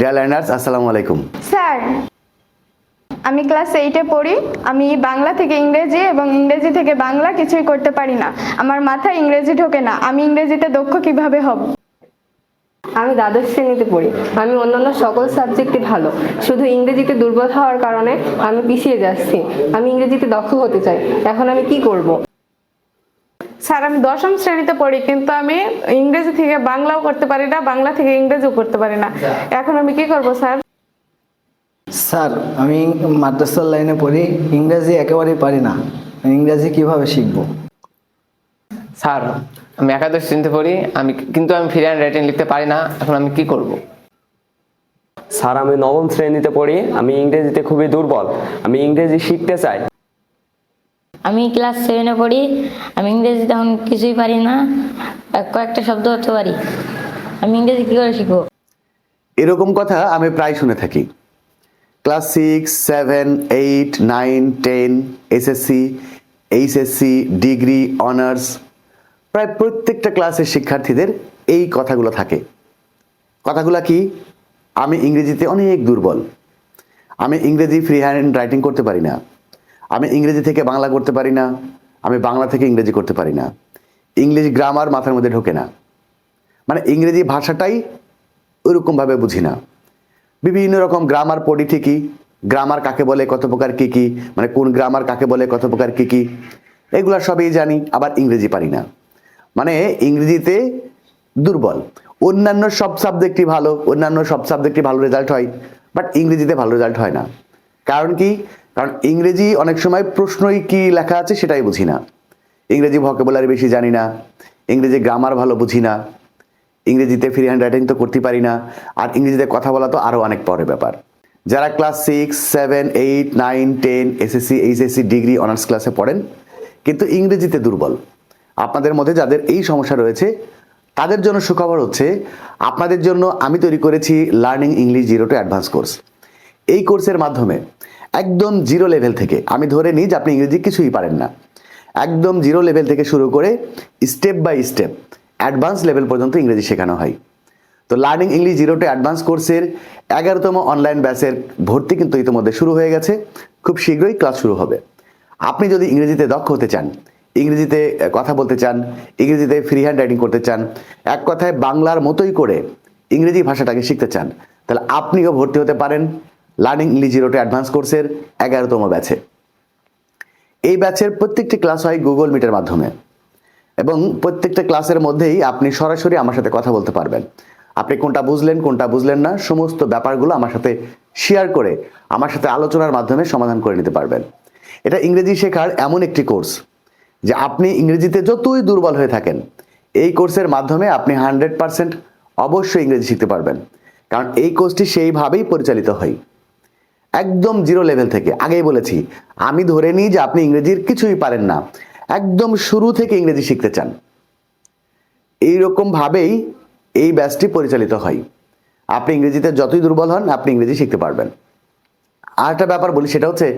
Dear learners আসসালামু আলাইকুম sir আমি ক্লাস এইটে পড়ি। আমি বাংলা থেকে ইংরেজি এবং ইংরেজি থেকে বাংলা কিছুই করতে পারি না। আমার মাথায় ইংরেজি ঢোকে না। আমি ইংরেজিতে দক্ষ কীভাবে হব? আমি দ্বাদশ শ্রেণীতে পড়ি। আমি অন্যান্য সকল সাবজেক্টে ভালো। শুধু ইংরেজিতে দুর্বল হওয়ার কারণে আমি পিছিয়ে যাচ্ছি। আমি ইংরেজিতে দক্ষ হতে চাই। এখন আমি কি করব? স্যার আমি দশম শ্রেণীতে পড়ি কিন্তু আমি ইংরেজি থেকে বাংলাও করতে পারি না বাংলা থেকে ইংরেজিও করতে পারি না। এখন আমি কি করব স্যার? স্যার আমি মাদ্রাসার লাইনে পড়ি ইংরেজি একেবারেই পারি না। ইংরেজি কীভাবে শিখব? স্যার আমি একাদশ শ্রেণীতে পড়ি আমি কিন্তু আমি ফ্রি হ্যান্ড রাইটিং লিখতে পারি না এখন আমি কি করব? স্যার আমি নবম শ্রেণীতে পড়ি আমি ইংরেজিতে খুবই দুর্বল আমি ইংরেজি শিখতে চাই। আমি ক্লাস সেভেনে পড়ি, আমি ইংরেজি তখন কিছুই পারি না কয়েকটা শব্দ হতে পারি। আমি ইংরেজি কী করে শিখব? এরকম কথা আমি প্রায় শুনে থাকি। Class six seven eight nine ten SSC HSC degree honours প্রায় প্রত্যেকটা ক্লাসের শিক্ষার্থীদের এই কথাগুলো থাকে। কথাগুলো কি? আমি ইংরেজিতে অনেক দুর্বল। আমি ইংরেজি ফ্রি হ্যান্ড রাইটিং করতে পারি না। আমি ইংরেজি থেকে বাংলা করতে পারি না, আমি বাংলা থেকে ইংরেজি করতে পারি না। ইংলিশ গ্রামার মাথার মধ্যে ঢোকে না। মানে ইংরেজি ভাষাটাই ওইরকমভাবে বুঝি না। বিভিন্ন রকম গ্রামার পড়ি ঠিকই, গ্রামার কাকে বলে, কত প্রকার কী কী মানে কোন গ্রামার কাকে বলে, কত প্রকার কী কী, এগুলো সবই জানি, আবার ইংরেজি পারি না। মানে ইংরেজিতে দুর্বল। অন্যান্য সব সাবজেক্টই ভালো, অন্যান্য সব সাবজেক্টই ভালো রেজাল্ট হয়, বাট ইংরেজিতে ভালো রেজাল্ট হয় না। কারণ কি কারণ ইংরেজি অনেক সময় প্রশ্নই কি লেখা আছে সেটাই বুঝি না। ইংরেজি ভকেবুলারি বেশি জানি না, ইংরেজি গ্রামার ভালো বুঝি না, ইংরেজিতে ফ্রি হ্যান্ড রাইটিং তো করতে পারি না, আর ইংরেজিতে কথা বলা তো আরও অনেক পরের ব্যাপার। যারা class six seven eight nine ten SSC HSC degree honours ক্লাসে পড়েন, কিন্তু ইংরেজিতে দুর্বল। আপনাদের মধ্যে যাদের এই সমস্যা রয়েছে, তাদের জন্য সুখবর হচ্ছে, আপনাদের জন্য আমি তৈরি করেছি learning English zero to advance course এই কোর্সের মাধ্যমে একদম জিরো লেভেল থেকে। আমি ধরে নিই যে আপনি ইংরেজি কিছুই পারেন না। একদম জিরো লেভেল থেকে শুরু করে step by step advance level পর্যন্ত ইংরেজি শেখানো হয়। তো learning English zero to advance কোর্সের এগারোতম অনলাইন ব্যাচের ভর্তি কিন্তু ইতিমধ্যে শুরু হয়ে গেছে। খুব শীঘ্রই ক্লাস শুরু হবে। আপনি যদি ইংরেজিতে দক্ষ হতে চান, ইংরেজিতে কথা বলতে চান, ইংরেজিতে ফ্রি হ্যান্ড রাইটিং করতে চান, এক কথায় বাংলার মতোই করে ইংরেজি ভাষাটাকে শিখতে চান, তাহলে আপনিও ভর্তি হতে পারেন। Learning English zero to advance কোর্সের এগারোতম ব্যাচে এই ব্যাচের প্রত্যেকটি ক্লাস হয় গুগল মিটের মাধ্যমে। এবং প্রত্যেকটা ক্লাসের মধ্যেই আপনি সরাসরি আমার সাথে কথা বলতে পারবেন। আপনি কোনটা বুঝলেন কোনটা বুঝলেন না, সমস্ত ব্যাপারগুলো আমার সাথে শেয়ার করে আমার সাথে আলোচনার মাধ্যমে সমাধান করে নিতে পারবেন। এটা ইংরেজি শেখার এমন একটি কোর্স যে আপনি ইংরেজিতে যতই দুর্বল হয়ে থাকেন, এই কোর্সের মাধ্যমে আপনি হান্ড্রেড পারসেন্ট অবশ্যই ইংরেজি শিখতে পারবেন। কারণ এই কোর্সটি সেইভাবেই পরিচালিত হয়। একদম জিরো লেভেল থেকে। আগেই বলেছি, আমি ধরে নিই যে আপনি ইংরেজির কিছুই পারেন না। একদম শুরু থেকে ইংরেজি শিখতে চান। এইরকম ভাবেই এই ব্যাচটি পরিচালিত হয়। আপনি ইংরেজিতে যতই দুর্বল হন, আপনি ইংরেজি শিখতে পারবেন। আর একটা ব্যাপার বলি, সেটা হচ্ছে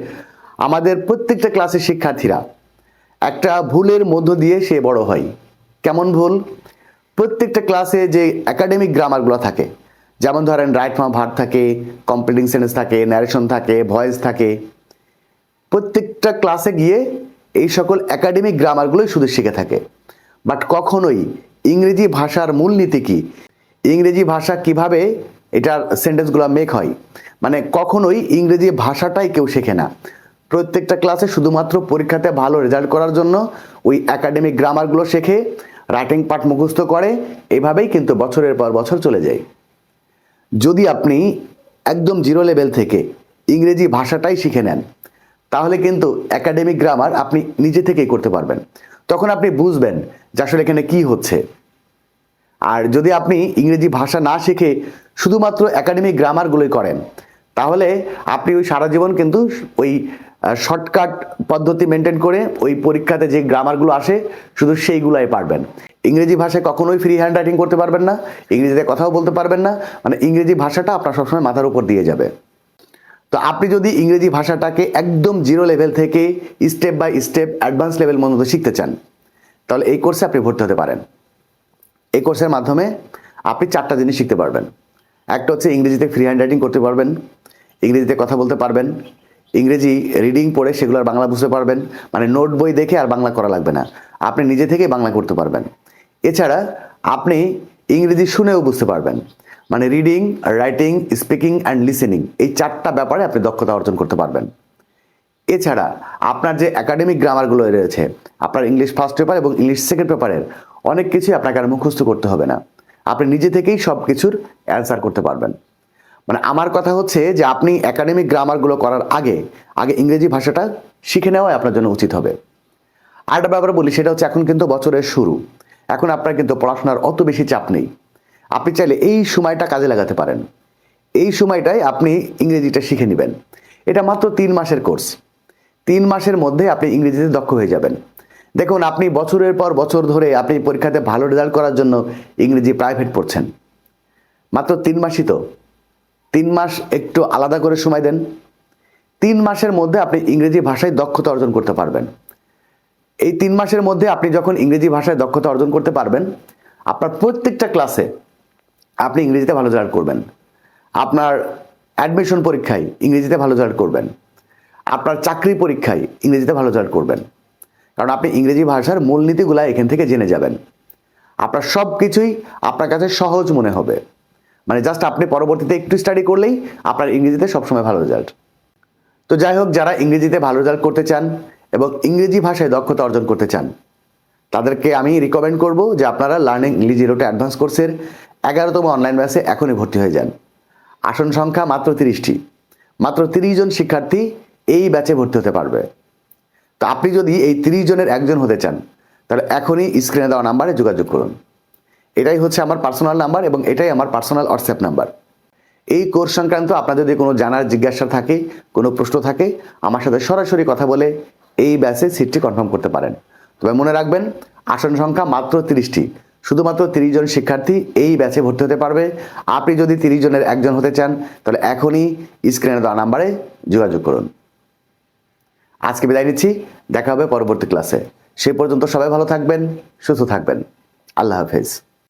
আমাদের প্রত্যেকটা ক্লাসের শিক্ষার্থীরা একটা ভুলের মধ্য দিয়ে সে বড় হয়। কেমন ভুল? প্রত্যেকটা ক্লাসে যে একাডেমিক গ্রামারগুলো থাকে যেমন ধরেন রাইট ফ্রম ভার্ব থাকে কমপ্লিটিং সেন্টেন্স থাকে ন্যারেশন থাকে ভয়েস থাকে। প্রত্যেকটা ক্লাসে গিয়ে এই সকল একাডেমিক গ্রামারগুলোই শুধু শিখে থাকে। বাট কখনোই ইংরেজি ভাষার মূলনীতি কি? ইংরেজি ভাষা কীভাবে এটার সেন্টেন্সগুলো মেক হয়? মানে কখনোই ইংরেজি ভাষাটাই কেউ শেখে না। প্রত্যেকটা ক্লাসে শুধুমাত্র পরীক্ষাতে ভালো রেজাল্ট করার জন্য ওই একাডেমিক গ্রামারগুলো শেখে রাইটিং পার্ট মুখস্থ করে, এভাবেই কিন্তু বছরের পর বছর চলে যায়। যদি আপনি একদম জিরো লেভেল থেকে ইংরেজি ভাষাটাই শিখে নেন, তাহলে কিন্তু একাডেমিক গ্রামার আপনি নিজে থেকেই করতে পারবেন। তখন আপনি বুঝবেন যে আসলে এখানে কি হচ্ছে। আর যদি আপনি ইংরেজি ভাষা না শিখে শুধুমাত্র একাডেমিক গ্রামারগুলোই করেন, তাহলে আপনি ওই সারা জীবন কিন্তু ওই শর্টকাট পদ্ধতি মেনটেন করে ওই পরীক্ষাতে যে গ্রামারগুলো আসে, শুধু সেইগুলাই পারবেন। ইংরেজি ভাষায় কখনোই ফ্রি হ্যান্ড রাইটিং করতে পারবেন না, ইংরেজিতে কথাও বলতে পারবেন না মানে ইংরেজি ভাষাটা আপনার সবসময় মাথার উপর দিয়ে যাবে। তো আপনি যদি ইংরেজি ভাষাটাকে একদম জিরো লেভেল থেকে step by step advance level মতো শিখতে চান, তাহলে এই কোর্সে আপনি ভর্তি হতে পারেন। এই কোর্সের মাধ্যমে আপনি চারটা জিনিস শিখতে পারবেন। একটা হচ্ছে ইংরেজিতে ফ্রি হ্যান্ড রাইটিং করতে পারবেন, ইংরেজিতে কথা বলতে পারবেন ইংরেজি রিডিং পড়ে সেগুলোর বাংলা বুঝতে পারবেন। মানে নোট বই দেখে আর বাংলা করা লাগবে না। আপনি নিজে থেকে বাংলা করতে পারবেন। এছাড়া আপনি ইংরেজি শুনেও বুঝতে পারবেন। মানে reading writing speaking and listening এই চারটা ব্যাপারে আপনি দক্ষতা অর্জন করতে পারবেন। এছাড়া আপনার যে একাডেমিক গ্রামারগুলো রয়েছে, আপনার ইংলিশ ফার্স্ট পেপার এবং ইংলিশ সেকেন্ড পেপারের অনেক কিছুই আপনাকে আর মুখস্থ করতে হবে না। আপনি নিজে থেকেই সব কিছুর অ্যান্সার করতে পারবেন। মানে আমার কথা হচ্ছে যে আপনি একাডেমিক গ্রামারগুলো করার আগে আগে ইংরেজি ভাষাটা শিখে নেওয়াই আপনার জন্য উচিত হবে। আরেকটা ব্যাপারে বলি, সেটা হচ্ছে এখন কিন্তু বছরের শুরু। এখন আপনার কিন্তু পড়াশোনার অত বেশি চাপ নেই। আপনি চাইলে এই সময়টা কাজে লাগাতে পারেন। এই সময়টায় আপনি ইংরেজিটা শিখে নেবেন। এটা মাত্র তিন মাসের কোর্স তিন মাসের মধ্যে আপনি ইংরেজিতে দক্ষ হয়ে যাবেন। দেখুন, আপনি বছরের পর বছর ধরে আপনি পরীক্ষাতে ভালো রেজাল্ট করার জন্য ইংরেজি প্রাইভেট পড়ছেন। মাত্র তিন মাসই তো। তিন মাস একটু আলাদা করে সময় দেন। তিন মাসের মধ্যে আপনি ইংরেজি ভাষায় দক্ষতা অর্জন করতে পারবেন। এই তিন মাসের মধ্যে আপনি যখন ইংরেজি ভাষায় দক্ষতা অর্জন করতে পারবেন, আপনার প্রত্যেকটা ক্লাসে আপনি ইংরেজিতে ভালো রেজাল্ট করবেন। আপনার অ্যাডমিশন পরীক্ষায় ইংরেজিতে ভালো রেজাল্ট করবেন। আপনার চাকরি পরীক্ষায় ইংরেজিতে ভালো রেজাল্ট করবেন। কারণ আপনি ইংরেজি ভাষার মূলনীতিগুলো এখান থেকে জেনে যাবেন। আপনার সব কিছুই আপনার কাছে সহজ মনে হবে। মানে জাস্ট আপনি পরবর্তীতে একটু স্টাডি করলেই আপনার ইংরেজিতে সবসময় ভালো রেজাল্ট তো যাই হোক, যারা ইংরেজিতে ভালো রেজাল্ট করতে চান এবং ইংরেজি ভাষায় দক্ষতা অর্জন করতে চান, তাদেরকে আমি রিকমেন্ড করব যে আপনারা লার্নিং ইংলিশ জিরোটা অ্যাডভান্স কোর্সের এগারোতম অনলাইন ব্যাচে এখনই ভর্তি হয়ে যান। আসন সংখ্যা মাত্র তিরিশটি। মাত্র তিরিশ জন শিক্ষার্থী এই ব্যাচে ভর্তি হতে পারবে। তো আপনি যদি এই তিরিশ জনের একজন হতে চান, তাহলে এখনই স্ক্রিনে দেওয়া নাম্বারে যোগাযোগ করুন। এটাই হচ্ছে আমার পার্সোনাল নাম্বার এবং এটাই আমার পার্সোনাল হোয়াটসঅ্যাপ নাম্বার এই কোর্স সংক্রান্ত আপনার যদি কোনো জানার জিজ্ঞাসা থাকে, কোনো প্রশ্ন থাকে, আমার সাথে সরাসরি কথা বলে এই ব্যাচে সিটটি কনফার্ম করতে পারেন। তবে মনে রাখবেন, আসন সংখ্যা মাত্র তিরিশটি। শুধুমাত্র তিরিশ জন শিক্ষার্থী এই ব্যাচে ভর্তি হতে পারবে। আপনি যদি তিরিশ জনের একজন হতে চান, তাহলে এখনই স্ক্রিনে দেওয়া নাম্বারে যোগাযোগ করুন। আজকে বিদায় নিচ্ছি। দেখা হবে পরবর্তী ক্লাসে সে পর্যন্ত সবাই ভালো থাকবেন, সুস্থ থাকবেন। আল্লাহ হাফেজ।